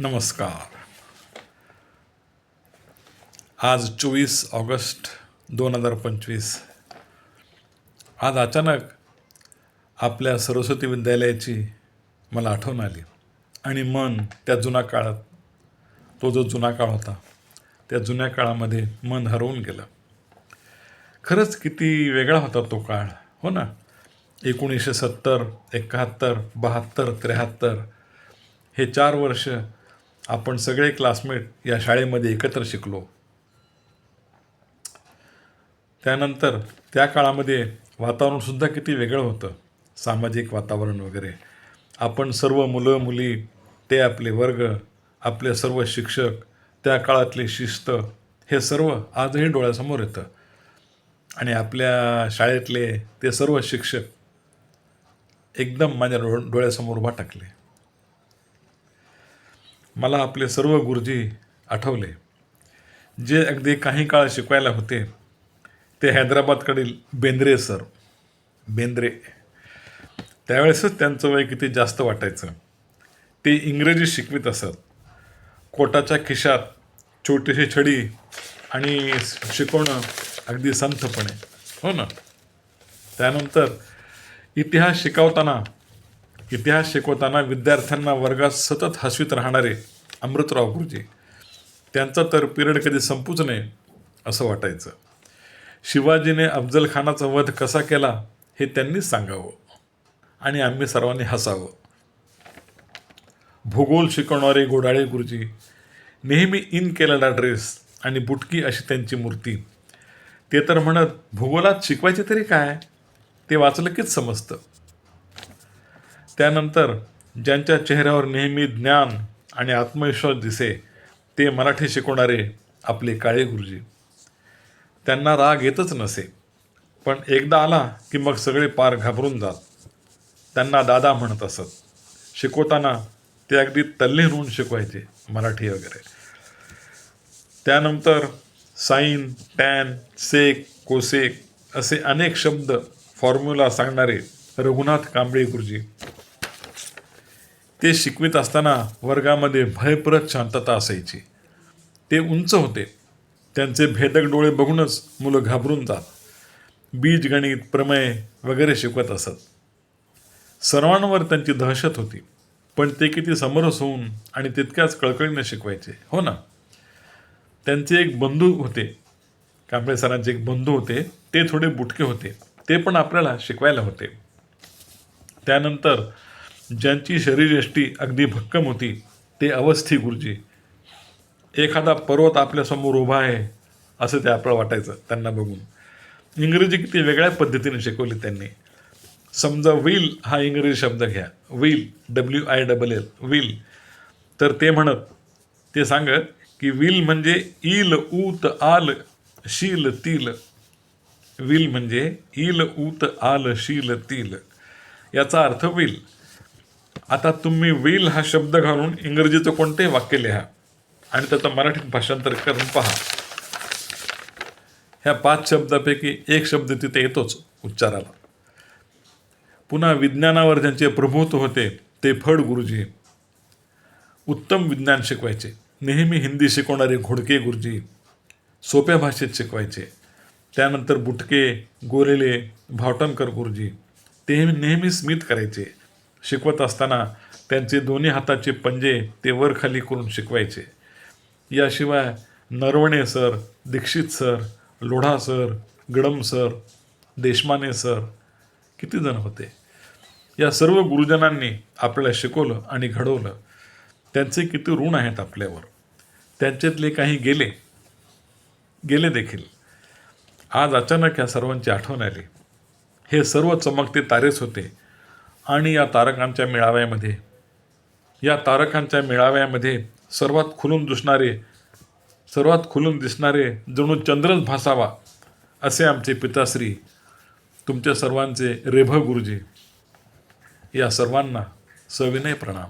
नमस्कार. आज चोवीस ऑगस्ट दोन हजार पंचवीस. आज अचानक आपल्या सरस्वती विद्यालयाची मला आठवण आली आणि मन त्या जुना काळात तो जो जुना काळ होता त्या जुन्या काळामध्ये मन हरवून गेलं. खरंच किती वेगळा होता तो काळ हो ना? एकोणीसशे सत्तर एकाहत्तर बहात्तर त्र्याहत्तर हे चार वर्ष आपण सगळे क्लासमेट या शाळेमध्ये एकत्र शिकलो. त्यानंतर त्या काळामध्ये वातावरणसुद्धा किती वेगळं होतं. सामाजिक वातावरण वगैरे. आपण सर्व मुलं मुली ते आपले वर्ग आपले सर्व शिक्षक त्या काळातली शिस्त हे सर्व आजही डोळ्यासमोर येतं. आणि आपल्या शाळेतले ते सर्व शिक्षक एकदम माझ्या डो डोळ्यासमोर उभा टाकले. मला आपले सर्व गुरुजी आठवले. जे अगदी काही काळ शिकवायला होते ते हैदराबादकडील बेंद्रे सर. बेंद्रे. त्यावेळेसच त्यांचं वय किती जास्त वाटायचं. ते इंग्रजी शिकवित असत. कोटाच्या खिशात छोटीशी छडी आणि शिकवणं अगदी संथपणे. हो ना? त्यानंतर इतिहास शिकवताना इतिहास शिकवताना विद्यार्थ्यांना वर्गात सतत हसवीत राहणारे अमृतराव गुरुजी. त्यांचा तर पिरियड कधी संपूच नये असं वाटायचं. शिवाजीने अफजलखानाचा वध कसा केला हे त्यांनीच सांगावं. आणि आम्ही सर्वांनी हसावं. भूगोल शिकवणारे गोडाळे गुरुजी नेहमी इन केलेला ड्रेस आणि बुटकी अशी त्यांची मूर्ती. ते तर म्हणत भूगोलात शिकवायचे तरी काय ते वाचलं कीच समजतं. त्यानंतर ज्यांच्या चेहऱ्यावर नेहमी ज्ञान आणि आत्मविश्वास दिसे ते मराठी शिकवणारे आपले काळे गुरुजी. त्यांना राग येतच नसे पण एकदा आला की मग सगळे पार घाबरून जात. त्यांना दादा म्हणत असत शिकवताना ते अगदी तल्लीन होऊन शिकवायचे मराठी वगैरे. त्यानंतर साईन टॅन सेक कोसेक असे अनेक शब्द फॉर्म्युला सांगणारे रघुनाथ कांबळे गुरुजी ते शिकवित असताना वर्गामध्ये भयप्रत शांतता असायची. ते उंच होते. त्यांचे भेदक डोळे बघूनच मुलं घाबरून जात. बीजगणित प्रमेय वगैरे शिकवत असत. सर्वांवर त्यांची दहशत होती. पण ते किती समरस होऊन आणि तितक्याच कळकळीने शिकवायचे. हो ना? त्यांचे एक बंधू होते. कांबळे सरांचे एक बंधू होते. ते थोडे बुटके होते. ते पण आपल्याला शिकवायला होते. त्यानंतर ज्यांची शरीरयष्टी अगदी भक्कम होती ते अवस्थी गुरुजी. एखादा पर्वत आपल्यासमोर उभा आहे असं ते आपलं वाटायचं त्यांना बघून. इंग्रजी किती वेगळ्या पद्धतीने शिकवली त्यांनी. समजा व्हील हा इंग्रजी शब्द घ्या. Wheel W I double L will तर ते म्हणत ते सांगत की विल म्हणजे इल ऊत आल शील तिल विल म्हणजे इल ऊत आल शील तिल याचा अर्थ विल आता तुम्ही विल हा शब्द घालून इंग्रजीचं कोणतेही वाक्य लिहा. आणि त्याचं मराठीत भाषांतर करून पहा. ह्या पाच शब्दापैकी एक शब्द तिथे येतोच उच्चाराला. पुन्हा विज्ञानावर ज्यांचे प्रभुत्व होते ते फड गुरुजी. उत्तम विज्ञान शिकवायचे. नेहमी हिंदी शिकवणारे घोडके गुरुजी. सोप्या भाषेत शिकवायचे. त्यानंतर बुटके गोरेले भावटणकर गुरुजी. ते नेहमी स्मित करायचे. शिकवत असताना त्यांचे दोन्ही हाताचे पंजे ते वर खाली करून शिकवायचे. याशिवाय Narawane sir Dikshit sir Lodha sir Gadam sir Deshmane sir किती जण होते? या सर्व गुरुजनांनी आपल्याला शिकवलं आणि घडवलं. त्यांचे किती ऋण आहेत आपल्यावर? त्यांच्यातले काही गेले? गेले देखील. आज अचानक या सर्वांची आठवण आली. हे सर्व चमकते तारेच होते. आणि या तारकांच्या मेळाव्यामध्ये या तारकांच्या मेळाव्यामध्ये सर्वात खुलून दिसणारे सर्वात खुलून दिसणारे जणू चंद्रच भासावा असे आमचे पिताश्री तुमच्या सर्वांचे रेभ गुरुजी या सर्वांना सविनय प्रणाम.